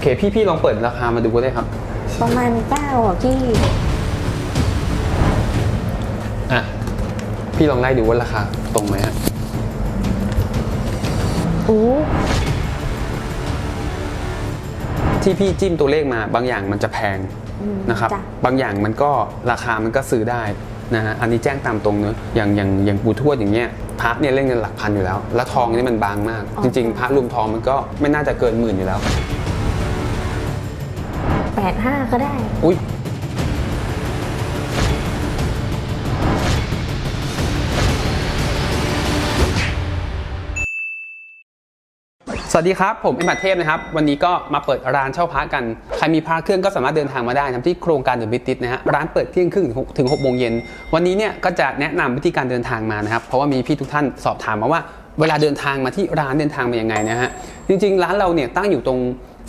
เคพี่พี่ลองเปิดราคามาดูก็ได้ครับ ประมาณเก้าอะพี่ อะ พี่ลองไล่ดูว่าราคาตรงไหมฮะอู้ที่พี่จิ้มตัวเลขมาบางอย่างมันจะแพงอืมนะครับ จ้ะ บางอย่างมันก็ราคามันก็ซื้อได้นะฮะอันนี้แจ้งตามตรงเนอะอย่างอย่างอย่างปูทวดอย่างเงี้ยพระเนี่ยเล่นเงินหลักพันอยู่แล้ว แล้วทองนี่มันบางมาก จริง ๆ พระรวมทองมันก็ไม่น่าจะเกินหมื่นอยู่แล้ว แปดห้าก็ได้ อุ้ยสวัสดีครับ ผมเอ็มบัตเทพนะครับ วันนี้ก็มาเปิดร้านเช่าพระกัน ใครมีพระเครื่องก็สามารถเดินทางมาได้นะที่โครงการเดอะบิติสนะฮะร้านเปิดเที่ยงครึ่งถึง6โมงเย็น วันนี้เนี่ยก็จะแนะนำวิธีการเดินทางมานะครับ เพราะว่ามีพี่ทุกท่านสอบถามมาว่า เวลาเดินทางมาที่ร้านเดินทางมายังไงนะฮะจริงๆ ร้านเราเนี่ยตั้งอยู่ตรง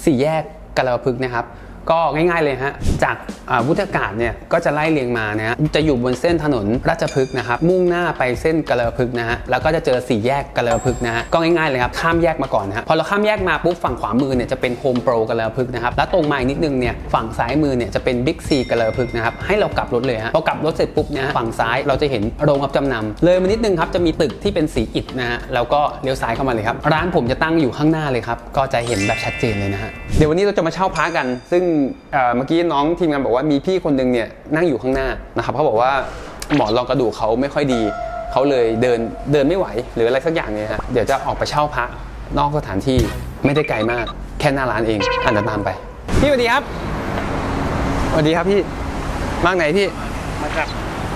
สี่แยกกะลาพึกนะครับ ก็ง่ายๆเลยฮะ จากอ่าวุฒากาศเนี่ยก็จะไล่เรียงมานะฮะจะอยู่บนเส้นถนนราชพฤกษ์นะครับ มุ่งหน้าไปเส้นกะลาพึกษ์นะฮะ แล้วก็จะเจอสี่แยกกะลาพึกษ์นะฮะ ก็ง่ายๆเลยครับ ข้ามแยกมาก่อนนะฮะ พอเราข้ามแยกมาปุ๊บฝั่งขวามือเนี่ยจะเป็นโฮมโปรกะลาพึกษ์นะครับ แล้วตรงมาอีกนิดนึงเนี่ยฝั่งซ้ายมือเนี่ยจะเป็นบิ๊กซีกะลาพึกษ์นะครับ ให้เรากลับรถเลยฮะ พอกลับรถเสร็จปุ๊บเนี่ยฝั่งซ้ายเราจะเห็นโรงรับจำนำเลยมานิดนึงครับจะมีตึกที่เป็นสีอิฐนะฮะ แล้วก็เลี้ยวซ้ายเข้ามาเลยครับ ร้านผมจะตั้งอยู่ข้างหน้าเลยครับ ก็จะเห็นแบบชัดเจนเลยนะฮะ เดี๋ยววันนี้เราจะมาเช่าพระกันซึ่งเมื่อกี้น้องทีมงานบอกว่ามีพี่คนหนึ่งเนี่ยนั่งอยู่ข้างหน้านะครับเขาบอกว่าหมอนรองกระดูกเขาไม่ค่อยดีเขาเลยเดินเดินไม่ไหว หรืออะไรสักอย่างเนี่ยฮะเดี๋ยวจะออกไปเช่าพระนอกสถานที่ไม่ได้ไกลมากแค่หน้าร้านเองอันจะตามไป พี่สวัสดีครับสวัสดีครับพี่มากไหนพี่มาจาก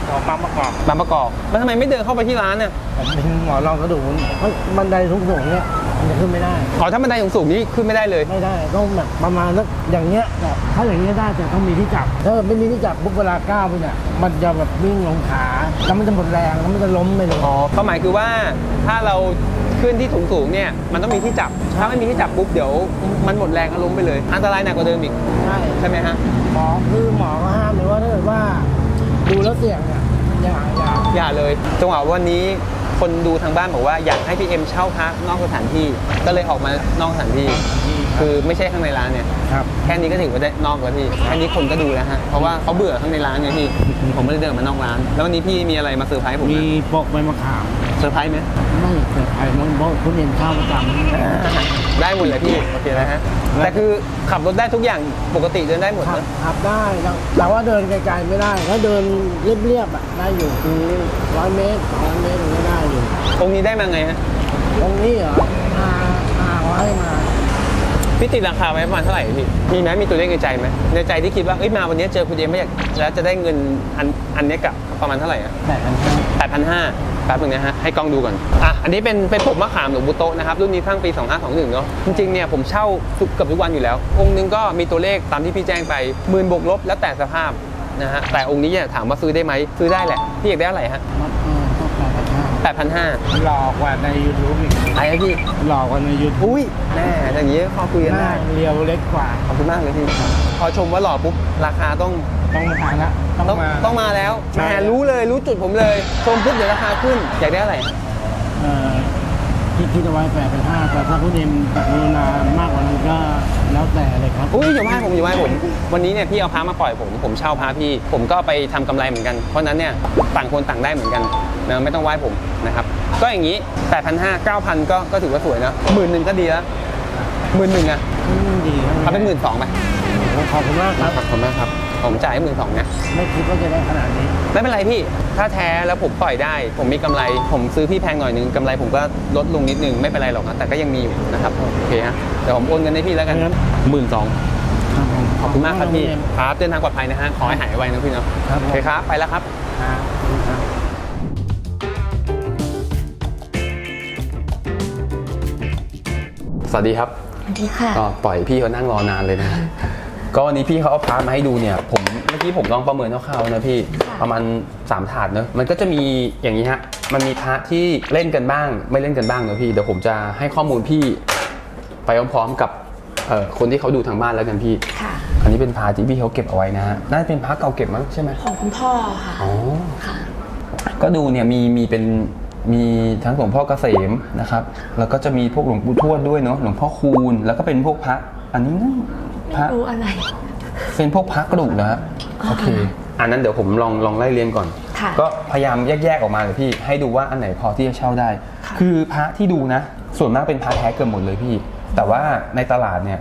หอมบางประกอบบางประกอบแล้วทำไมไม่เดินเข้าไปที่ร้านเนี่ยผมเป็นหมอรองกระดูกเพราะบันไดสูงๆเนี่ยมันจะขึ้นไม่ได้อ๋อถ้าบันไดสูงๆนี่ขึ้นไม่ได้เลย ไม่ได้ต้องแบบประมาณสักอย่างเงี้ยแบบถ้าอย่างเงี้ยได้แต่ต้องมีที่จับถ้าไม่มีที่จับปุ๊บเวลาก้าวไปเนี่ยมันจะแบบวิ่งลงขาแล้วมันจะหมดแรงแล้วมันจะล้มไปเลยอ๋อเป้าหมายคือว่าถ้าเราขึ้นที่สูงๆเนี่ยมันต้องมีที่จับ ถ้าไม่มีที่จับปุ๊บเดี๋ยว มันหมดแรงก็ล้มไปเลย อันตรายหนักกว่าเดิมอีกใช่ใช่ไหมฮะหมอคือหมอก็ห้ามเลยว่าถ้าเกิดว่า ดูแล้วเสี่ยงเนี่ยอย่าอย่าอย่าเลยจังหวะวันนี้คนดูทางบ้านบอกว่าอยากให้พี่เอ็มเช่าพักนอกสถานที่ ก็เลยออกมานอกสถานที่ คือไม่ใช่ข้างในร้านเนี่ยครับแค่นี้ก็ถือว่าได้นอกแล้วพี่แค่นี้คนก็ดูแล้วฮะเพราะว่าเขาเบื่อข้างในร้านไงพี่ผมไม่ได้เดินมานอกร้าน แล้ววันนี้พี่มีอะไรมาเซอร์ไพรส์ผมมีนะปกใบมะขามเซ อร์ไพรส์ไหมไม่เกิดไอ้มันบอกคุณเห็นข้าวประจำได้หมดเลยพี่โอเคนะฮะแต่คือขับรถได้ทุกอย่างปกติเดินได้หมดขับนะขับได้แต่แต่ว่าเดินไกลๆไม่ได้ถ้าเดินเรียบๆอะได้อยู่คือร้อยเมตรร้อยเมตรไม่ได้อยู่ องค์นี้ได้มาไงฮะตรงนี้เหรอมามาเขาให้มาพี่ติดราคาไว้ประมาณเท่าไหร่พี่มีไหมมีตัวเลขในใจไหมในใจที่คิดว่าเอ้ยมาวันนี้เจอคุณเอ็มไม่อยากแล้วจะได้เงินอันอันเนี้ยกลับประมาณเท่าไหร่อะ แปดพันห้า แปดพันห้าแป๊บนึงนะฮะ ให้กล้องดูก่อน อะ อันนี้เป็นเป็นผมมะขามหลวงบุโตะนะครับ รุ่นนี้สร้างปี 2521 เนาะ จริงๆ เนี่ยผมเช่าทุกเกือบทุกวันอยู่แล้ว องค์นึงก็มีตัวเลขตามที่พี่แจ้งไปหมื่นบวกลบแล้วแต่สภาพนะฮะ แต่องค์นี้เนี่ยถามว่าซื้อได้ไหมซื้อได้แหละ พี่อยากได้อะไรฮะ 8,500หลอกกว่าในยูทูบอีกไอ้นะพี่ หลอกกว่าในยูทูบอุ้ยแน่อย่างนี้พอคุยกันหน้าได้เรียวเล็กกว่า ขอบคุณมากเลยพี่พอชมว่าหล่อปุ๊บราคาต้องต้องมาทานละต้องต้องมา ต้องมาแล้วแหใช่มรู้เลยรู้จุดผมเลยชมปุ๊บเดี๋ยวราคาขึ้นอยากได้อะไรเอ่อที่คิดเอาไว้แปดพันห้าแต่ถ้าคุณเอ็มแบบรุณามากกว่านั้นก็แล้วแต่เลยครับอุ้ยอย่าว่าผมอย่าว่าผม วันนี้เนี่ยพี่เอาพามาปล่อยผมผมเช่าพาพี่ ผมก็ไปทำกำไรเหมือนกันเพราะฉะนั้นเนี่ยต่างคนต่างได้เหมือนกัน นะไม่ต้องไหว้ผมนะครับก็อย่างนี้8 5 0 0 9,000 ก็ก็ถือว่าสวยนะหมื่นหนึ่งก็ดีแล้วหมื่นหนึ่งอะอืมดีครับเอาเป็นหมื่นสองไปขอบคุณมากครับขอบคุณมากครับ ผมจ่ายให้หมื่นสองนะไม่คิดว่าจะได้ขนาดนี้ไม่เป็นไรพี่ ถ้าแท้แล้วผมปล่อยได้ ผมมีกำไร ผมซื้อพี่แพงหน่อยนึงกำไรผมก็ลดลงนิดนึงไม่เป็นไรหรอกนะแต่ก็ยังมีอยู่นะครับโอเคฮะเดี๋ยวผมโอนเงินให้พี่แล้วกันงั้นหมื่นสองครับผมขอบคุณมากครับพี่เอ็มครับเดินทางปลอดภัยนะฮะขอให้หายไวนะพี่เนาะครับโอเคครับไปแล้วครับ วัสดีครับสวัสดีค่ะก็ปล่อยพี่เขานั่งรอนานเลยนะ ก็วันนี้พี่เขาเอาพาร์ทมาให้ดูเนี่ย ผมเมื่อกี้ผมลองประเมินคร่าวๆนะพี่ประมาณ3ถาดเนอะมันก็จะมีอย่างนี้ฮะมันมีพาร์ทที่เล่นกันบ้าง ไม่เล่นกันบ้างนะพี่เดี๋ยวผมจะให้ข้อมูลพี่ ไปพร้อมๆกับเอ่อคนที่เขาดูทางบ้านแล้วกันพี่ค่ะอันนี้เป็นพาร์ทที่พี่เขาเก็บเอาไว้นะฮะน่าจะเป็นพาร์ทเก่าเก็บมั้งใช่ไหมของคุณพ่อค่ะอ๋อค่ะก็ดูเนี่ยมีมีเป็น มีทั้งหลวงพ่อเกษมนะครับ แล้วก็จะมีพวกหลวงปู่ทวดด้วยเนาะหลวงพ่อคูณแล้วก็เป็นพวกพระ อันนี้นะพระดูอะไร เป็นพวกพระกระดูกนะฮะอ่าโอเค อันนั้นเดี๋ยวผมลองลองไล่เรียงก่อน ค่ะก็พยายามแยกๆออกมาเลยพี่ ให้ดูว่าอันไหนพอที่จะเช่าได้ ค่ะ คือพระที่ดูนะ ส่วนมากเป็นพระแท้เกือบหมดเลยพี่ แต่ว่าในตลาดเนี่ย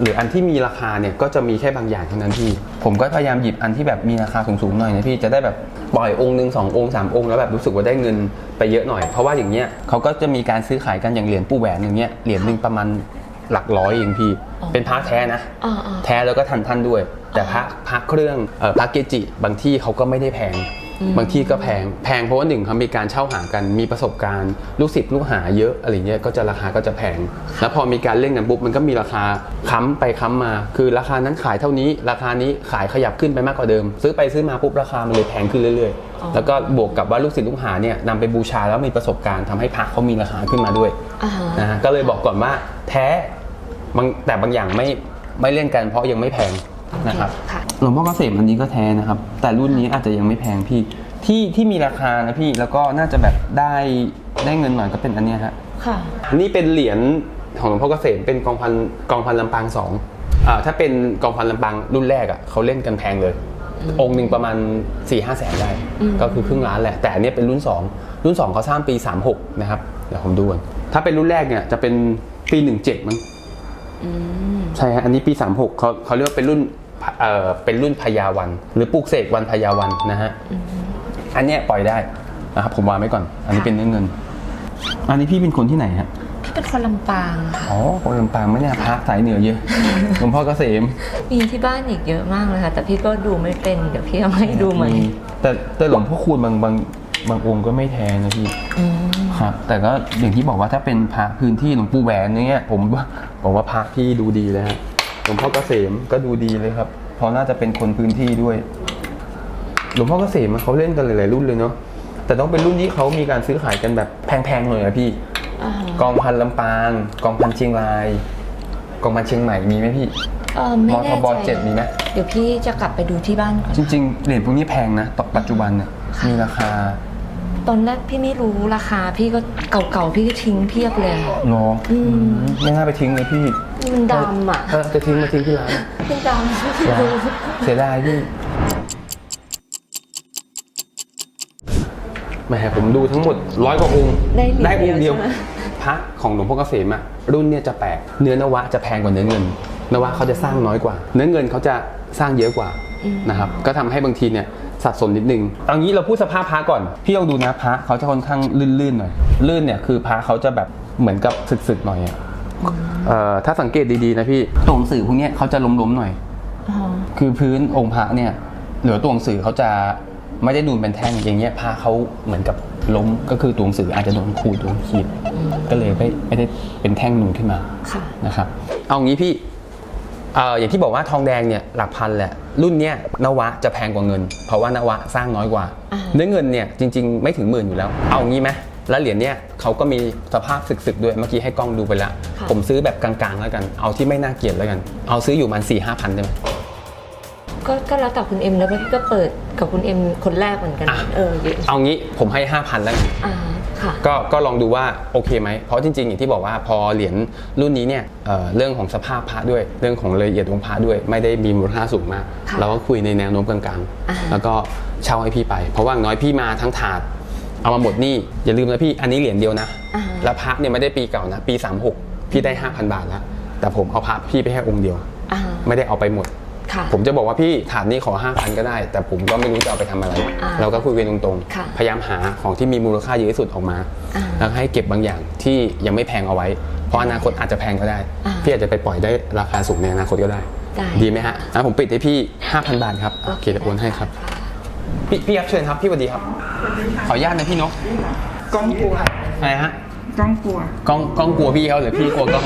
หรืออันที่มีราคาเนี่ยก็จะมีแค่บางอย่างเท่านั้นพี่ ผมก็พยายามหยิบอันที่แบบมีราคาสูงๆหน่อยนะพี่จะได้แบบปล่อยองค์หนึ่งสององค์สามองค์แล้วแบบรู้สึกว่าได้เงินไปเยอะหน่อย เพราะว่าอย่างเงี้ยเขาก็จะมีการซื้อขายกันอย่างเหรียญปูแหวนอย่างเงี้ยเหรียญหนึ่งประมาณหลักร้อยเองพี่อ๋อเป็นพระแท้นะอ่าอ่าแท้แล้วก็ทันท่านด้วย แต่พระพระเครื่องเอ่อพระเกจิบางที่เขาก็ไม่ได้แพงอืม บางที่ก็แพงแพงเพราะว่าหนึ่งเขามีการเช่าหากันมีประสบการณ์ลูกศิษย์ลูกหาเยอะอะไรเงี้ยก็จะราคาก็จะแพง แล้วพอมีการเล่นกันปุ๊บมันก็มีราคาค้ำไปค้ำมา คือราคานั้นขายเท่านี้ ราคานี้ขายขยับขึ้นไปมากกว่าเดิม ซื้อไปซื้อมาปุ๊บราคามันเลยแพงขึ้นเรื่อยอ๋อๆแล้วก็บวกกับว่าลูกศิษย์ลูกหาเนี่ยนำไปบูชาแล้วมีประสบการณ์ทำให้พระเขามีราคาขึ้นมาด้วยอ่าฮะนะฮะก็เลยบอกก่อนว่าแท้บางแต่บางอย่างไม่ไม่เล่นกันเพราะยังไม่แพงนะครับค่ะ หลวงพ่อเกษมอันนี้ก็แท้นะครับ แต่รุ่นนี้อาจจะยังไม่แพงพี่ที่ที่มีราคานะพี่แล้วก็น่าจะแบบได้ได้เงินหน่อยก็เป็นอันเนี้ยฮะค่ะ อันนี้เป็นเหรียญของหลวงพ่อเกษมเป็นกองพันกองพันลำปางสองอ่าถ้าเป็นกองพันลำปางรุ่นแรกอะเขาเล่นกันแพงเลย องค์หนึ่งประมาณ4ี่ห้าแสนได้อืมก็คือครึ่งล้านแหละ แต่อันเนี้ยเป็นรุ่น 2 รุ่น 2เขาสร้างปี 36 นะครับ เดี๋ยวผมดูก่อนถ้าเป็นรุ่นแรกเนี่ยจะเป็นปี 17มั้งอืมใช่ฮะอันนี้ปี 36เขาเขาเรียกว่าเป็นรุ่น เอ่อเป็นรุ่นพญาวัน หรือปลูกเสกวันพญาวันนะฮะอันเนี้ยปล่อยได้นะครับผมวางไว้ก่อน อันนี้ค่ะเป็นเนื้อเงิน อันนี้พี่เป็นคนที่ไหนฮะพี่เป็นคนลำปางค่ะอ๋อคนลำปางไม่เนี่ยพระสายเหนือเยอะหลวงพ่อเกษมมีที่บ้านอีกเยอะมากเลยค่ะแต่พี่ก็ดูไม่เป็นเดี๋ยวพี่เอามาให้ดูไหมแต่แต่หลวงพ่อคูณบางบางบางองค์ก็ไม่แท้นะพี่อืมครับ แต่ก็อย่างที่บอกว่าถ้าเป็นพระพื้นที่หลวงปู่แหวนอย่างเงี้ยผมว่าบอกว่าพระพี่ดูดีเลยฮะ หลวงพ่อเกษมก็ดูดีเลยครับเพราะน่าจะเป็นคนพื้นที่ด้วย หลวงพ่อเกษมเขาเล่นกันหลายๆรุ่นเลยเนาะแต่ต้องเป็นรุ่นที่เขามีการซื้อขายกันแบบแพงๆเลยอะพี่ อ่าฮะกองพันลำปางกองพันเชียงราย กองพันเชียงใหม่มีไหมพี่เออไม่มทแน่บใจเจ็ดมีไหมเดี๋ยวพี่จะกลับไปดูที่บ้านก่อน จริงๆเหรียญพวกนี้แพงนะต่อปัจจุบันเนี่ยมีราคาตอนแรกพี่ไม่รู้ราคา พี่ก็เก่าๆพี่ก็ทิ้งเพียบเลยอะเนาะอืม ไม่น่าไปทิ้งเลยพี่ มันดำอะ เออจะทิ้งมาทิ้งที่ร้านมันดำพี่อย่าดูเสียดายพี่แหมผมดูทั้งหมดร้อยกว่าองค์ได้เหรียญองค์เดียวใช่ไหมพระของหลวงพ่อเกษมอะรุ่นเนี่ยจะแปลกเนื้อนวะจะแพงกว่าเนื้อเงิน นวะเขาจะสร้างน้อยกว่า เนื้อเงินเขาจะสร้างเยอะกว่านะครับก็ทำให้บางทีเนี่ยสัดส่วนนิดนึงเอางี้เราพูดสภาพพระก่อน พี่ลองดูนะพระเขาจะค่อนข้างลื่นๆหน่อยลื่นเนี่ยคือพระเขาจะแบบเหมือนกับสึกๆหน่อยอะ เอ่อถ้าสังเกตดีๆนะพี่ตัวหนังสือพวกเนี้ยเขาจะล้มๆหน่อย อ๋อคือพื้นองค์พระเนี่ยหรือตัวหนังสือเขาจะไม่ได้นูนเป็นแท่งอย่างเงี้ยพระเขาเหมือนกับล้มก็คือตัวหนังสืออาจจะโดนขูดโดนขีดก็เลยไม่ไม่ได้เป็นแท่งนูนขึ้นมาค่ะ นะครับเอางี้พี่เอ่ออย่างที่บอกว่าทองแดงเนี่ยหลักพันแหละรุ่นเนี้ยนวะจะแพงกว่าเงิน เพราะว่านวะสร้างน้อยกว่า อ่า เนื้อเงินเนี่ยจริง ๆ ไม่ถึงหมื่นอยู่แล้ว เอางี้ไหม แล้วเหรียญเนี่ยเขาก็มีสภาพสึกๆด้วยเมื่อกี้ให้กล้องดูไปแล้ว ผมซื้อแบบกลางๆแล้วกัน เอาที่ไม่น่าเกลียดแล้วกัน เอาซื้ออยู่มันสี่ห้าพันได้ไหมก็ก็แล้วแต่คุณเอ็มแล้วพี่ก็เปิดกับคุณเอ็มคนแรกเหมือนกันอะเออเยอะเอางี้ผมให้5,000แล้วกันอ่าค่ะก็ก็ลองดูว่าโอเคไหม เพราะจริงๆอย่างที่บอกว่าพอเหรียญรุ่นนี้เนี่ยเอ่อเรื่องของสภาพพระด้วย เรื่องของรายละเอียดของพระด้วย ไม่ได้มีมูลค่าสูงมากค่ะเราก็คุยในแนวโน้มกลางอ่าๆแล้วก็เช่าให้พี่ไป เพราะว่าอย่างน้อยพี่มาทั้งถาด เอามาหมดนี่อย่าลืมนะพี่อันนี้เหรียญเดียวนะ อ่า แล้วพระเนี่ยไม่ได้ปีเก่านะ ปี 36 พี่ได้ 5,000 บาทแล้ว แต่ผมเอาพระพี่ไปแค่องค์เดียว อ่าไม่ได้เอาไปหมด ค่ะ ผมจะบอกว่าพี่ถาดนี้ขอ 5,000 ก็ได้ แต่ผมก็ไม่รู้จะเอาไปทำอะไร อ่าเราก็คุยกันตรงค่ะๆ พยายามหาของที่มีมูลค่าเยอะที่สุดออกมา อ่าแล้วให้เก็บบางอย่างที่ยังไม่แพงเอาไว้ เพราะอนาคตอาจจะแพงก็ได้ อ่าพี่อาจจะไปปล่อยได้ราคาสูงในอนาคตก็ได้ ได้ดีไหมฮะงั้นผมปิดให้พี่ 5,000 บาทครับโอเคเดี๋ยวโอนให้ครับ พี่พี่ครับเชิญครับพี่สวัสดีครับ ขออนุญาตนะพี่นก กล้องกลัวอะไรฮะ กล้องกลัวกล้องกล้องกลัวพี่เขาหรือพี่กลัวกล้อง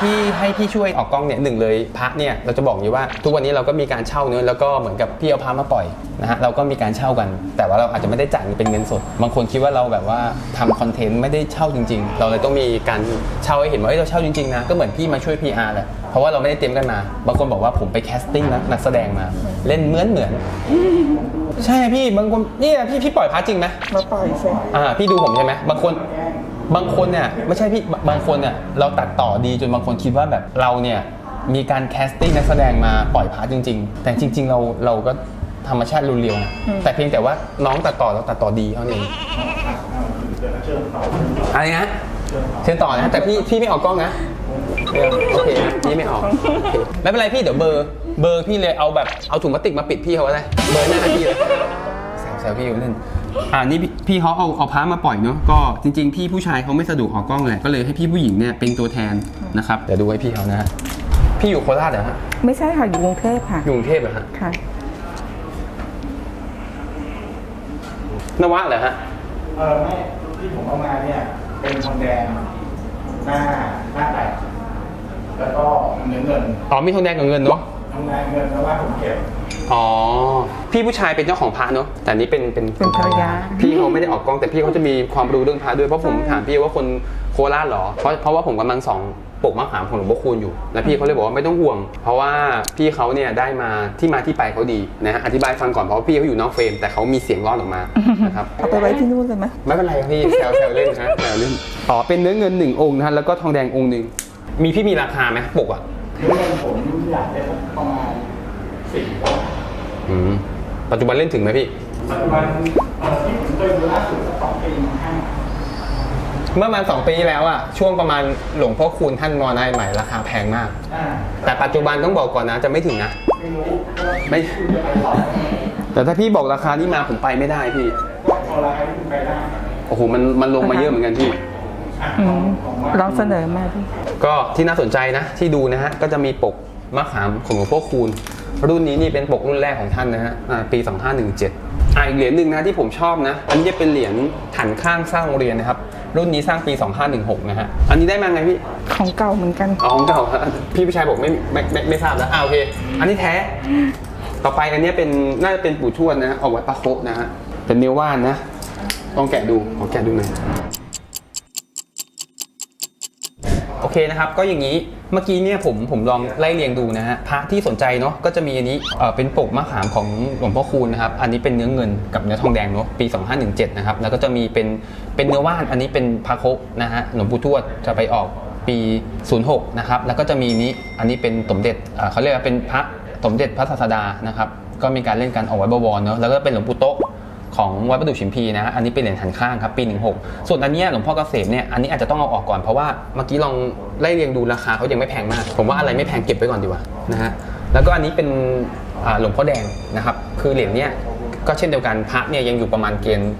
ที่ให้พี่ช่วยออกกล้องเนี่ยหนึ่งเลยพระเนี่ยเราจะบอกอย่างนี้ว่าทุกวันนี้เราก็มีการเช่าเนื้อะแล้วก็เหมือนกับพี่เอาพระมาปล่อยนะฮะเราก็มีการเช่ากัน แต่ว่าเราอาจจะไม่ได้จ่ายเป็นเงินสด บางคนคิดว่าเราแบบว่าทำคอนเทนต์ไม่ได้เช่าจริง ๆ เราเลยต้องมีการเช่าให้เห็นว่าเอ้ยเราเช่าจริงๆนะก็เหมือนพี่มาช่วย PR แหละเพราะว่าเราไม่ได้เตรียมกันมา บางคนบอกว่าผมไปแคสติ้งนะนักแสดงมา เล่นเหมือนเหมือนใช่พี่บางคนเนี่ยพี่พี่ปล่อยพระจริงไหมมาปล่อยเสร็จอ่าพี่ดูผมใช่ไหมบางคน บางคนเนี่ยไม่ใช่พี่บางคนเนี่ยเราตัดต่อดีจนบางคนคิดว่าแบบเราเนี่ยมีการแคสติ้งนักแสดงมาปล่อยพาร์ทจริง ๆ แต่จริง ๆ เราเราก็ธรรมชาติเรียวๆนะแต่เพียงแต่ว่าน้องตัดต่อเราตัดต่อดีเท่านั้นเองอะไรนะเชิญต่อนะแต่พี่พี่ไม่ออกกล้องนะเออโอเคพี่ไม่ออกโอเคไม่เป็นไรพี่เดี๋ยวเบอร์ เบอร์พี่เลยเอาแบบเอาถุงพลาสติกมาปิดพี่เขาไว้เลยเบอร์หน้าพี่เลยแซวแซวพี่อยู่เล่น อ่านี่พี่พี่เขาเอาเอาพาร์ทมาปล่อยเนาะก็จริงๆ พี่ผู้ชายเขาไม่สะดวกออกกล้องแหละก็เลยให้พี่ผู้หญิงเนี่ยเป็นตัวแทนนะครับเดี๋ยวดูไว้พี่เขานะฮะพี่อยู่โคราชเหรอฮะไม่ใช่ค่ะอยู่กรุงเทพค่ะอยู่กรุงเทพเหรอฮะค่ะนวะเหรอฮะเออไม่ที่ผมเอามาเนี่ยเป็นทองแดงหน้าหน้าแตกแล้วก็เนื้อเงินอ๋อมีทองแดงกับเงินเนาะ ทองแดงเงินแล้วว่าผมเก็บอ๋อ พี่ผู้ชายเป็นเจ้าของพระเนาะแต่อันนี้เป็นเป็นเป็นภรรยา พี่เขาไม่ได้ออกกล้องแต่พี่เขาจะมีความรู้เรื่องพระด้วยเพราะผมถามพี่ว่าคนโคราชเหรอเพราะเพราะว่าผมกำลังส่องปกมะขามของหลวงพ่อคูณอยู่ แล้วพี่เขาเลยบอกว่าไม่ต้องห่วง เพราะว่าพี่เขาเนี่ยได้มาที่มาที่ไปเขาดีนะฮะอธิบายฟังก่อนเพราะว่าพี่เขาอยู่นอกเฟรม แต่เขามีเสียงรอดออกมานะครับ เอาไปไว้ที่นู่นเลยไหมไม่เป็นไรครับพี่แซวแซวเล่นฮะแซวเล่นอ๋อเป็นเนื้อเงินหนึ่งองค์นะฮะแล้วก็ทองแดงองค์หนึ่งมีพี่มีราคาไหมปกอะ เนื้อเงินผมอยากได้สักประมาณสี่กว่าอืมปัจจุบันเล่นถึงไหมพี่ ปัจจุบันเอ่อที่ผมเคยดูล่าสุดสักสองปีห้าเมื่อประมาณสองปีที่แล้วอะช่วงประมาณหลวงพ่อคูณท่านมรณะใหม่ราคาแพงมาก อ่าแต่ปัจจุบันต้องบอกก่อนนะจะไม่ถึงนะ ไม่รู้ว่าไม่ คุณจะไปต่อแต่ถ้าพี่บอกราคานี้มาผมไปไม่ได้พี่ว่าพอราคาที่คุณไปได้ โอ้โหมันมันลงมาเยอะเหมือนกันพี่อะอืมผมว่า ลองเสนอมาดิก็ที่น่าสนใจนะ ที่ดูนะฮะ ก็จะมีปกมะขามของหลวงพ่อคูณ รุ่นนี้นี่เป็นปกรุ่นแรกของท่านนะฮะอ่าปี 2517อ่าอีกเหรียญหนึ่งนะที่ผมชอบนะ อันนี้จะเป็นเหรียญหันข้างสร้างโรงเรียนนะครับ รุ่นนี้สร้างปี 2516 นะฮะ อันนี้ได้มาไงพี่ ของเก่าเหมือนกันอ๋อของเก่าฮะพี่ผู้ชายบอกไม่ไม่ไม่ไม่ทราบแล้วอ่าโอเค อันนี้แท้ ต่อไปอันเนี้ยเป็นน่าจะเป็นปู่ทวดนะเอาไว้ปะโคะนะฮะเป็นเนื้อว่านนะลองแกะดูขอแกะดูหน่อยโอ เคนะครับก็อย่างนี้เมื่อกี้เนี่ยผมผมลองไล่เรียงดูนะฮะพระที่สนใจเนาะก็จะมีอันนี้เอ่อเป็นปกมะขามของหลวงพ่อคูณนะครับอันนี้เป็นเนื้อเงินกับเนื้อทองแดงเนาะปี 2517นะครับแล้วก็จะมีเป็นเป็นเนื้อว่านอันนี้เป็นพระโคะนะฮะหลวงปู่ทวดจะไปออกปี 06นะครับแล้วก็จะมีนี้อันนี้เป็นสมเด็จอ่าเขาเรียกว่าเป็นพระสมเด็จพระศาสดานะครับก็มีการเล่นการเอาไว้บวรเนอะแล้วก็เป็นหลวงปู่โต๊ะ ของวัดประดู่ชิมพีนะฮะอันนี้เป็นเหรียญหันข้างครับปี16ส่วนอันนี้หลวงพ่อเกษมเนี่ยอันนี้อาจจะต้องเอาออกก่อนเพราะว่าเมื่อกี้ลองไล่เรียงดูราคาเขายังไม่แพงมาก ผมว่าอะไรไม่แพงเก็บไว้ก่อนดีกว่านะฮะแล้วก็อันนี้เป็นหลวงพ่อแดงนะครับคือเหรียญเนี้ยก็เช่นเดียวกันพระเนี่ยยังอยู่ประมาณเกณฑ์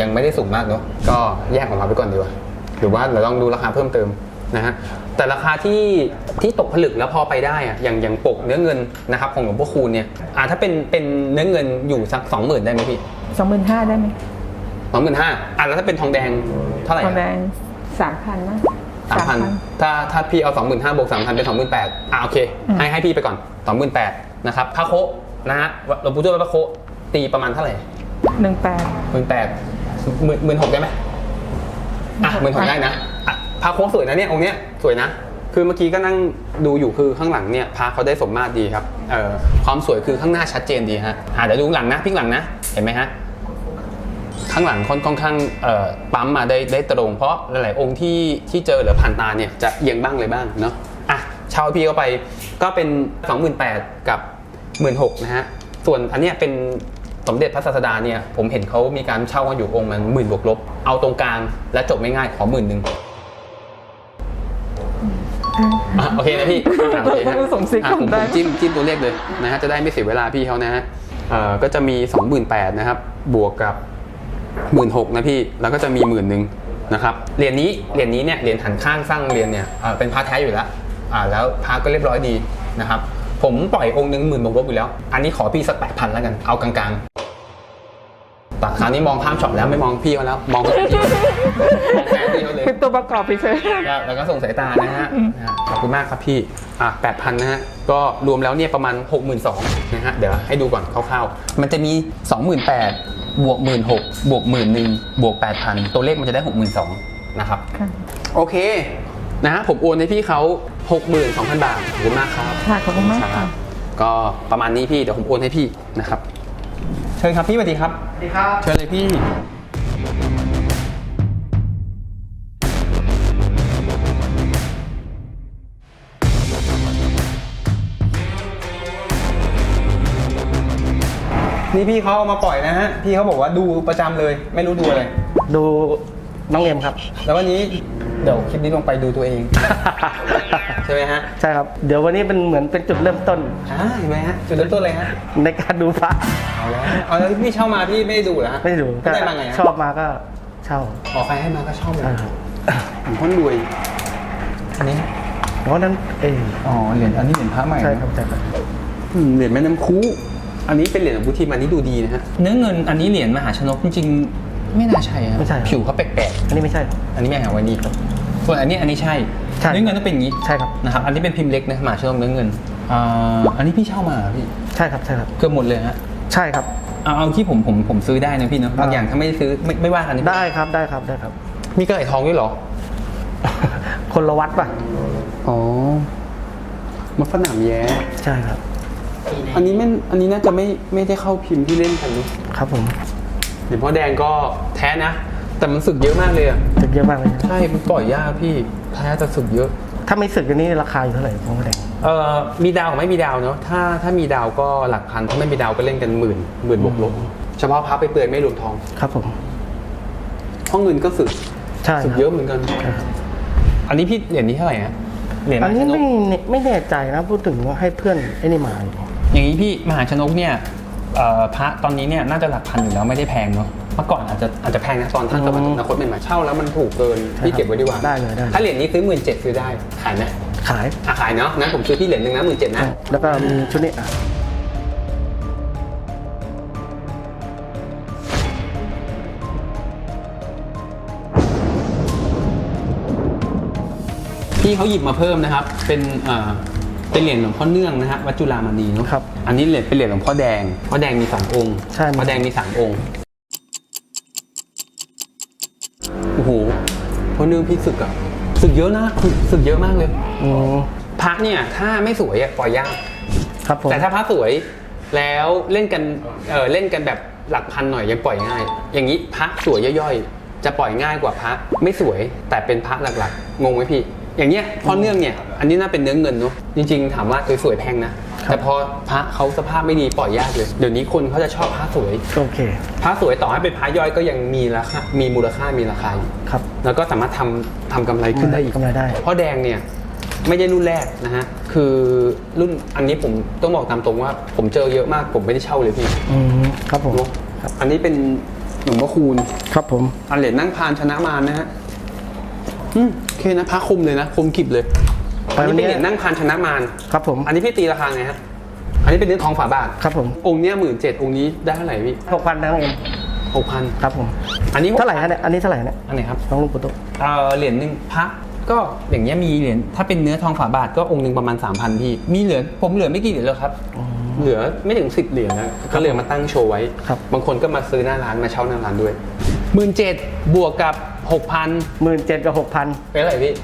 ยังไม่ได้สูงมากเนอะก็แยกออกมาไปก่อนดีกว่าหรือว่าเราลองดูราคาเพิ่มเติม นะฮะแต่ราคาที่ที่ตกผลึกแล้วพอไปได้อะอย่างอย่างปกเนื้อเงินนะครับของหลวงพ่อคูณเนี่ยอ่าถ้าเป็นเป็นเนื้อเงินอยู่สักสองหมื่นได้ไหมพี่สองหมื่นห้าได้ไหมสองหมื่นห้าอะแล้วถ้าเป็นทองแดงเท่าไหร่ทองแดงสามพันนะสามพันถ้าถ้าพี่เอาสองหมื่นห้าบวกสามพันเป็นสองหมื่นแปดอะโอเคอืมให้ให้พี่ไปก่อนสองหมื่นแปดนะครับพระโคะนะฮะหลวงปู่ทวดวัดพระโคะตีประมาณเท่าไหร่หนึ่งแปดหมื่นแปดหมื่นหมื่นหกได้ไหมอะหมื่นหกได้นะอะ พระโค้งสวยนะเนี่ยองค์เนี้ยสวยนะ คือเมื่อกี้ก็นั่งดูอยู่คือข้างหลังเนี่ยพระเขาได้สมมาตรดีครับเอ่อความสวยคือข้างหน้าชัดเจนดีฮะอะเดี๋ยวดูหลังนะพิกหลังนะเห็นไหมฮะข้างหลังค่อนข้างปั๊มมาได้ได้ตรงเพราะหลายๆองค์ที่ที่เจอหรือผ่านตาเนี่ยจะเอียงบ้างเลยบ้างเนาะอะเช่าพี่เข้าไปก็เป็น 28,000กับ 16,000นะฮะส่วนอันเนี้ยเป็นสมเด็จพระศาสดาเนี่ยผมเห็นเขามีการเช่ากันอยู่องค์มันหมื่นบวกลบ เอาตรงกลางและจบไม่ง่ายขอหมื่นหนึ่ง อะโอเคนะพี่อะโอเคฮะสมศรีอะก่อผมนได้ ผมจิ้มจิ้มตัวเลขเลยนะฮะจะได้ไม่เสียเวลาพี่เขานะฮะเอ่อก็จะมี 28,000นะครับบวกกับ หมื่นหกนะพี่ แล้วก็จะมีหมื่นหนึ่งนะครับ เหรียญนี้ เหรียญนี้เนี่ย เหรียญหันข้างสร้างเหรียญเนี่ยเอ่อเป็นพระแท้อยู่แล้วอ่าแล้วพระก็เรียบร้อยดีนะครับ ผมปล่อยองค์หนึ่งหมื่นบวกลบอยู่แล้ว อันนี้ขอพี่สักแปดพันแล้วกัน เอากลางๆ แต่คราวนี้มองภาพช็อปแล้วไม่มองพี่เขาแล้วมองพี่เขามองแฟนพี่เขาเลยเป็นตัวประกอบไปเฉยก็แล้วก็ส่งสายตานะฮะนะฮะขอบคุณมากครับพี่อะแปดพันนะฮะก็รวมแล้วเนี่ยประมาณ 6 2 0 0 0นะฮะเดี๋ยวให้ดูก่อนคร่าวๆมันจะมี 28,000บวก16,000บวก11,000บวก8,000ตัวเลขมันจะได้ 62,000นะครับค่ะโอเคนะฮะผมโอนให้พี่เขา 62,000 บาทขอบคุณมากครับค่ะขอบคุณมากค่ะก็ประมาณนี้พี่เดี๋ยวผมโอนให้พี่นะครับ เชิญครับพี่สวัสดีครับสวัสดีครับ เชิญเลยพี่ นี่พี่เขาเอามาปล่อยนะฮะ พี่เขาบอกว่าดูประจำเลย ไม่รู้ดูอะไร ดูน้องเอ็มครับ แล้ววันนี้ เดี๋ยวคลิปนี้ลงไปดูตัวเอง ใช่ไหมฮะใช่ครับ เดี๋ยววันนี้เป็นเหมือนเป็นจุดเริ่มต้น อ่าเห็นไหมฮะจุดเริ่มต้นเลยฮะในการดูพระเอาแล้วเอาแล้วพี่เช่ามาพี่ไม่ได้ดูเหรอฮะไม่ได้ดูได้มาไงฮะชอบมาก็เช่าขอใครให้มาก็เช่าเลยใช่ครับผมพ้นรวยอันนี้เพราะนั้นเอออ๋อเหรียญอันนี้เหรียญพระใหม่นะ ใช่ครับใช่ครับอืมเหรียญแม่น้ำคูอันนี้เป็นเหรียญของพุทธิมอันนี้ดูดีนะฮะ เนื้อเงินอันนี้เหรียญมหาชนกจริงๆ ไม่น่าใช่ฮะไม่ใช่ครับ ผิวเขาแปลกอันนี้ไม่ใช่ครับ ๆอันนี้ไม่หาไว้นี่ครับส่วนอันนี้อันนี้ใช่ใช่ เนื้อเงินต้องเป็นอย่างนี้ใช่ครับ นะครับ อันนี้เป็นพิมพ์เล็กนะมหาชนกเนื้อเงินอ่าอันนี้พี่เช่ามาเหรอพี่ใช่ครับใช่ครับ เกือบหมดเลยฮะใช่ครับ เอาเอาที่ผมผมผมซื้อได้นะพี่เนอะบางอย่างถ้าไม่ได้ซื้อไม่ไม่ว่ากันนะพี่ได้ครับได้ครับได้ครับ มีกระไหลทองด้วยเหรอคนละวัดป่ะ อ๋อมันฝนามแย้ ใช่ครับ อันนี้ไม่อันนี้น่าจะไม่ไม่ได้เข้าพิมพ์ที่เล่นกันเนอะครับผมเหรียญพ่อแดงก็แท้นะ แต่มันสึกเยอะมากเลยอะสึกเยอะมากเลยครับใช่ มันปล่อยยากพี่ แท้แต่สึกเยอะ ถ้าไม่สึกอันนี้ราคาอยู่เท่าไหร่ผมก็แดงเอ่อมีดาวกับไม่มีดาวเนาะ ถ้าถ้ามีดาวก็หลักพัน ถ้าไม่มีดาวก็เล่นกันหมื่นหมื่นบวกลบ เฉพาะพับไปเปื่อยไม่รวมทอง ครับผมห้องเงินก็สึก ใช่สึกครับเยอะเหมือนกันใช่ครับอันนี้พี่เหรียญนี้เท่าไหร่ฮะเหรียญมอันหานี้ชนไม่กแน่ไม่แน่ใจนะพูดถึงว่าให้เพื่อนไอ้นี่มาอยู่อย่างนี้พี่มหาชนกเนี่ยเอ่อ พระตอนนี้เนี่ยน่าจะหลักพันอยู่แล้วไม่ได้แพงเนาะเมื่อก่อนอาจจะอาจจะแพงนะตอนท่านสมัยอนาคตใหม่ๆเช่าแล้วมันถูกเกินพี่เก็บไว้ดีกว่าได้เลยได้ถ้าเหรียญนี้ซื้อหมื่นเจ็ดซื้อได้ขายไหมขายอะขายเนาะงั้นผมซื้อที่เหรียญหนึ่งนะหมื่นเจ็ดนะแล้วก็มีชุดนี้อะพี่เขาหยิบมาเพิ่มนะครับ เป็น เอ่อเป็นเหรียญหลวงพ่อเนื่องนะฮะวัดจุฬามณีเนาะครับอันนี้เหรียญเป็นเหรียญหลวงพ่อแดงพ่อแดงมีสององค์ใช่ พ่อแดงมีสามองค์โอ้โหพ่อเนื่องพี่ศึกอะศึกเยอะนะคือศึกเยอะมากเลยอืมพระเนี่ย ถ้าไม่สวยอะปล่อยยากครับผมแต่ถ้าพระสวยแล้วเล่นกันเออเล่นกันแบบหลักพันหน่อยยังปล่อยง่าย อย่างนี้พระสวยย่อยๆ จะปล่อยง่ายกว่าพระไม่สวยแต่เป็นพระหลักๆงงไหมพี่ อย่างเงี้ยพอเนื่องเนี่ย อันนี้น่าเป็นเนื้อเงินเนาะจริงๆ ถามว่าสวยๆแพงนะแต่พอพระเขาสภาพไม่ดีปล่อยยากเลย เดี๋ยวนี้คนเขาจะชอบพระสวยโอเคพระสวยต่อให้เป็นพระย่อยก็ยังมีราคามีมูลค่ามีราคาอยู่ครับ แล้วก็สามารถทำทำกำไรขึ้นได้อีกกำไรได้พ่อแดงเนี่ยไม่ใช่รุ่นแรกนะฮะคือรุ่นอันนี้ผมต้องบอกตามตรงว่า ผมเจอเยอะมากผมไม่ได้เช่าเลยพี่อืมครับผมเนอะอันนี้เป็นหลวงพ่อคูณ ครับผม อันเหรียญนั่งพานชนะมารนะฮะ อืมโอเคนะพระคมเลยนะคมกริบเลยอันนี้เป็นเหรียญนั่งพานชนะมารครับผม อันนี้พี่ตีราคาไงฮะอันนี้เป็นเนื้อทองฝาบาทครับผม องค์เนี้ยหมื่นเจ็ดองค์นี้ได้เท่าไหร่พี่หกพันนะน้องเอ็มหกพันครับผม อันนี้เท่าไหร่ฮะเนี่ยอันนี้เท่าไหร่เนี่ยอันไหนครับน้องลุงปุ๊ตุเอ่อเหรียญหนึ่งพระก็อย่างเงี้ยมีเหรียญถ้าเป็นเนื้อทองฝาบาทก็องค์หนึ่งประมาณ 3,000พี่มีเหลือผมเหลือไม่กี่เหรียญแล้วครับ เหลือไม่ถึงสิบเหรียญนะก็เหลือมาตั้งโชว์ไว้ครับบางคนก็มาซื้อหน้าร้านมาเช่าหน้าร้านด้วย หมื่นเจ็ดบวกกับหกพันหมื่นเจ็ดกับหกพันเป็นอะไรพี่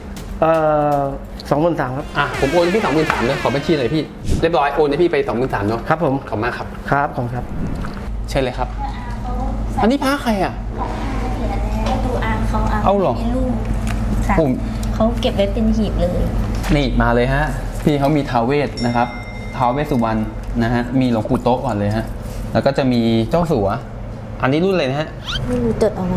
เอ่อสองหมื่นสามครับ อะผมโอนให้พี่สองหมื่นสามเลยขอบัญชีหน่อยพี่เรียบร้อยโอนให้พี่ไปสองหมื่นสามเนาะครับผม ขอบคุณมากครับครับขอบคุณครับ เชิญเลยครับ อันนี้พระใครอะ ดูอาเขาเอาเหรอมีลูกค่ะผม เขาเก็บไว้เป็นหีบเลย นี่มาเลยฮะ พี่เขามีท้าวเวสนะครับท้าวเวสสุวรรณนะฮะมีหลวงปู่โต๊ะก่อนเลยฮะแล้วก็จะมีเจ้าสัว อันนี้รุ่นเลยนะฮะไม่รู้จดเอาไหม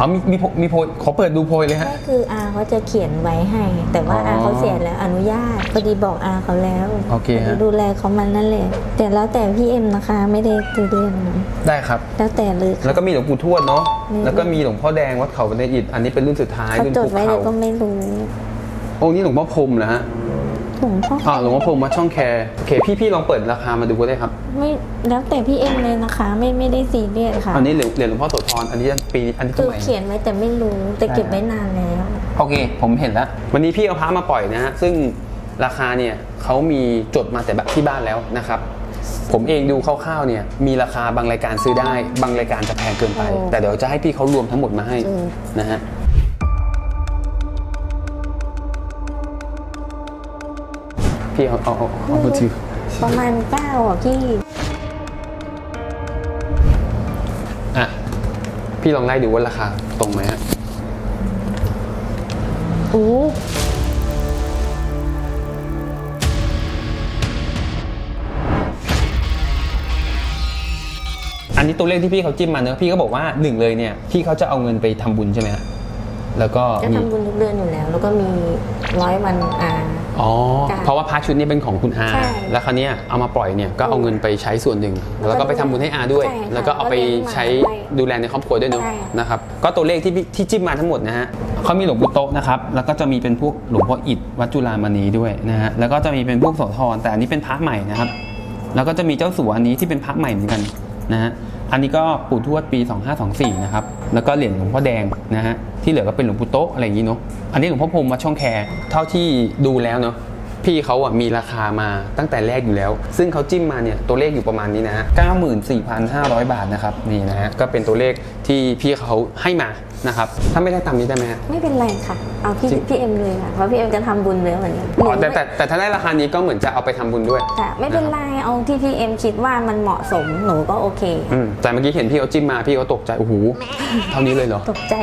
อ๋อมีมีโพมีโพยขอเปิดดูโพยเลยฮะใช่คืออาเขาจะเขียนไว้ให้ แต่ว่าอ๋ออาเขาเสียแล้วอนุญาตพอดีบอกอาเขาแล้วโอเคฮะพดีดูแลเขามันนั่นแหละแต่แล้วแต่พี่เอ็มนะคะไม่ได้ตีเรียนนะได้ครับ แล้วแต่เลยแล้วก็มีหลวงปู่ทวดเนาะมี แล้วก็มีหลวงพ่อแดงวัดเขาบันไดอิฐอันนี้เป็นรุ่นสุดท้ายเขารุ่นจดภูไว้เขาแต่ก็ไม่รู้องค์นี้หลวงพ่อพรหมนะฮะ หลวงพ่ออ่าหลวงพ่อพรหมวัดช่องแคโอเคพี่พี่ลองเปิดราคามาดูก็ได้ครับไม่แล้วแต่พี่เอ็มเลยนะคะ ไม่ไม่ได้ซีเรียสค่ะอันนี้เหรียญเหรียญหลวงพ่อโสธรอันนี้ปีอันนี้คืสอมัยเขียนไว้แต่ไม่รู้แต่เก็บไว้นานแล้ว โอเค ผมเห็นแล้ว วันนี้พี่เอาพระมาปล่อยนะฮะ ซึ่งราคาเนี่ยเขามีจดมาแต่แบบที่บ้านแล้วนะครับ ผมเองดูคร่าวๆเนี่ยมีราคาบางรายการซื้อได้ บางรายการจะแพงเกินไป โอ้ แต่เดี๋ยวจะให้พี่เขารวมทั้งหมดมาให้อืมนะฮะ พี่เอาเอาเอาเอามือถือประมาณเก้าอะพี่อะพี่ลองไล่ดูว่าราคาตรงไหมฮะอู้อันนี้ตัวเลขที่พี่เขาจิ้มมาเนอะพี่ก็บอกว่าหนึ่งเลยเนี่ยพี่เขาจะเอาเงินไปทำบุญใช่ไหมฮะ แล้วก็จะมีทำบุญทุกเดือนอยู่แล้ว แล้วก็มีร้อยวันอา อ๋อจ้ะเพราะว่าพระชุดนี้เป็นของคุณอาใช่แล้วคราวเนี้ยเอามาปล่อยเนี่ยก็เอาเงินไปใช้ส่วนหนึ่งแล้วก็ไปทำบุญให้อาด้วย ใช่ค่ะแล้วก็เอาไปใช้แล้วก็เลี้ยงหมาดูแลในครอบครัวด้วยเนอะใช่ นะครับก็ตัวเลขที่พี่ที่จิ้มมาทั้งหมดนะฮะเขามีหลวงปู่โต๊ะนะครับแล้วก็จะมีเป็นพวกหลวงพ่ออิฐวัดจุฬามณีด้วยนะฮะแล้วก็จะมีเป็นพวกโสธรแต่อันนี้เป็นพระใหม่นะครับ แล้วก็จะมีเจ้าสัวอันนี้ที่เป็นพระใหม่เหมือนกันนะฮะ อันนี้ก็ปู่ทวดปี 2524 นะครับ แล้วก็เหรียญหลวงพ่อแดงนะฮะ ที่เหลือก็เป็นหลวงปู่โต๊ะอะไรอย่างนี้เนาะ อันนี้หลวงพ่อพรมมาช่องแคเท่าที่ดูแล้วเนาะ พี่เขาอะมีราคามาตั้งแต่แรกอยู่แล้ว ซึ่งเขาจิ้มมาเนี่ยตัวเลขอยู่ประมาณนี้นะฮะ94,500 บาทนะครับนี่นะฮะก็เป็นตัวเลขที่พี่เขาให้มานะครับถ้าไม่ได้ตามนี้ได้ไหมฮะ ไม่เป็นไรค่ะ เอาพี่จริง พี่เอ็มเลยค่ะเพราะพี่เอ็มจะทำบุญเลยวันนี้อ๋อแต่แต่แต่ถ้าได้ราคานี้ก็เหมือนจะเอาไปทำบุญด้วย แต่ไม่เป็นไรเอาที่พี่เอ็มคิดว่ามันเหมาะสมหนูก็โอเค อืมแต่เมื่อกี้เห็นพี่เขาจิ้มมาพี่เขาตกใจโอ้โหเท่านี้เลยเหรอ ตกใจ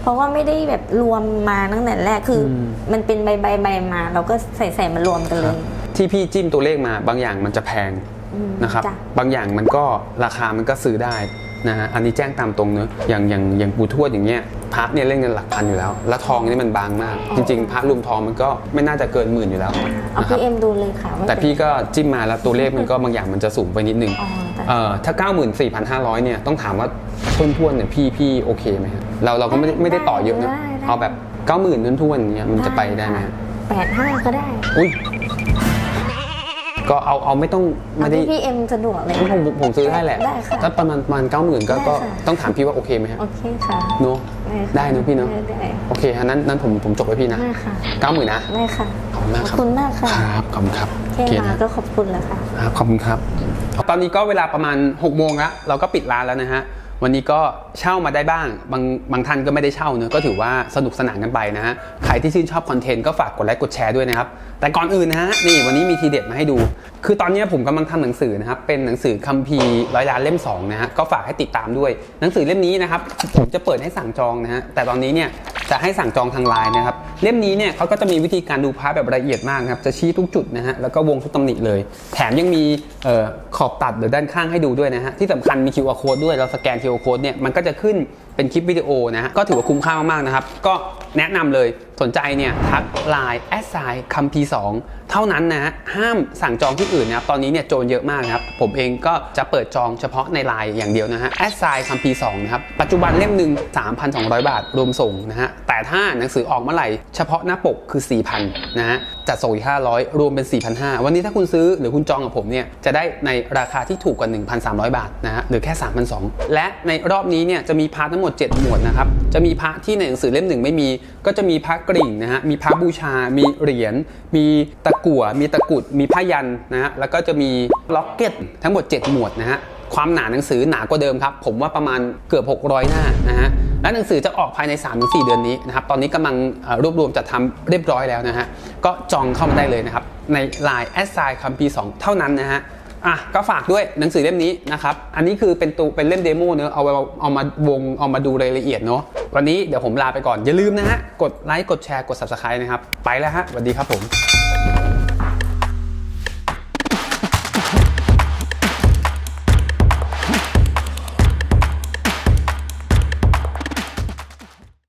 เพราะว่าไม่ได้แบบรวมมาตั้งแต่แรกคืออม มันเป็นใบใบใบมา เราก็ใส่ใส่มารวมกันเลย ที่พี่จิ้มตัวเลขมาบางอย่างมันจะแพงอืมนะครับ จ้ะ บางอย่างมันก็ราคามันก็ซื้อได้ นะฮะอันนี้แจ้งตามตรงเนอะอย่างอย่างอย่างปูทวดอย่างเงี้ยพระเนี่ยเล่นเงินหลักพันอยู่แล้ว แล้วทองนี่มันบางมาก จริง ๆ พระรวมทองมันก็ไม่น่าจะเกินหมื่นอยู่แล้วเอานะครับพี่เอ็มดูเลยค่ะว่าแต่พี่ก็จิ้มมาแล้วตัวเลขมันก็บางอย่างมันจะสูงไปนิดนึง อ๋อแต่เอ่อถ้า 94,500 เนี่ยต้องถามว่าทุนทวนๆเนี่ยพี่พี่โอเคไหมฮะเราเราก็ไม่ได้ไม่ได้ต่อเยอะนะเอาแบบ 90,000ทุนๆเนี่ยมันจะไปได้ไหมฮะแปดห้าก็ได้ อุ้ย ก็เอาเอาไม่ต้องเอาไม่ได้ที่พี่เอ็มสะดวกเลยผมผมผมซื้อให้แหละได้ค่ะถ้าประมาณประมาณเก้าหมื่นก็ได้ก็ค่ะต้องถามพี่ว่าโอเคไหมฮะโอเคค่ะเนาะค่ะได้เนอะพี่เนอะได้ได้โอเคฮะนั้นนั้นผมผมจบไว้พี่นะได้ค่ะเก้าหมื่นนะได้ค่ะขอบคุณมากขคอรับบคุณมากค่ะครับขอบคุณครับแค่โอเคมานะก็ขอบคุณแล้วค่ะครับขอบคุณครับ ตอนนี้ก็เวลาประมาณ6โมงแล้วเราก็ปิดร้านแล้วนะฮะ วันนี้ก็เช่ามาได้บ้าง บางบางท่านก็ไม่ได้เช่าเนอะก็ถือว่าสนุกสนานกันไปนะฮะ ใครที่ชื่นชอบคอนเทนต์ก็ฝากกดไลค์กดแชร์ด้วยนะครับ แต่ก่อนอื่นนะฮะ นี่วันนี้มีทีเด็ดมาให้ดู คือตอนนี้ผมกำลังทำหนังสือนะครับ เป็นหนังสือคัมภีร์ร้อยล้านเล่ม2นะฮะ ก็ฝากให้ติดตามด้วย หนังสือเล่มนี้นะครับ ผมจะเปิดให้สั่งจองนะฮะ แต่ตอนนี้เนี่ย จะให้สั่งจองทางไลน์นะครับ เล่มนี้เนี่ยเขาก็จะมีวิธีการดูพาร์ทแบบละเอียดมากนะครับ จะชี้ทุกจุดนะฮะ แล้วก็วงทุกตำหนิเลย แถมยังมีออขอบตัดหรือด้านข้างให้ดูด้วยนะฮะ ที่สำคัญมี QR code ด้วย เราสแกน QR code เนี่ย มันก็จะขึ้นเป็นคลิปวิดีโอนะฮะ ก็ถือว่าคุ้มค่ามากๆนะครับ ก็แนะนำเลย สนใจเนี่ยทักไลน์แอดไซคัมพีสองเท่านั้นนะฮะห้ามสั่งจองที่อื่นนะครับตอนนี้เนี่ยโจรเยอะมากนะครับผมเองก็จะเปิดจองเฉพาะในไลน์อย่างเดียวนะฮะแอดไซคัมพีสองนะครับปัจจุบันเล่มหนึ่ง3,200 บาทรวมส่งนะฮะแต่ถ้าหนังสือออกเมื่อไหร่เฉพาะหน้าปกคือ 4,000นะฮะจัดส่งอีก500 รวมเป็น 4,500 วันนี้ถ้าคุณซื้อหรือคุณจองกับผมเนี่ยจะได้ในราคาที่ถูกกว่า 1,300 บาทนะฮะหรือแค่ 3,200 และในรอบนี้เนี่ยจะมีพาร์ททั้งหมด 7 หมวดนะครับจะมีพาระที่ในหนังสือเล่มหนึ่งไม่มีก็จะมีพระกริ่งนะฮะมีพระบูชา มีเหรียญ มีตะกั่ว มีตะกุด มีผ้ายันนะฮะแล้วก็จะมีล็อกเก็ตทั้งหมด 7 หมวดนะฮะความหนาหนังสือหนากว่าเดิมครับ ผมว่าประมาณเกือบ 600 หน้านะฮะและหนังสือจะออกภายใน 3-4 เดือนนี้นะครับ ตอนนี้กำลังรวบรวมจัดทำเรียบร้อยแล้วนะฮะ ก็จองเข้ามาได้เลยนะครับ ใน Line แอดไซคัมพีสเท่านั้นนะฮะ อะก็ฝากด้วยหนังสือเล่มนี้นะครับ อันนี้คือเป็นตัวเป็นเล่มเดโมเนอะเอาเอาเอามาวงเอามาดูรายละเอียดเนอะวันนี้เดี๋ยวผมลาไปก่อนอย่าลืมนะฮะกดไลค์กดแชร์กด subscribe นะครับ ไปแล้วฮะสวัสดีครับผม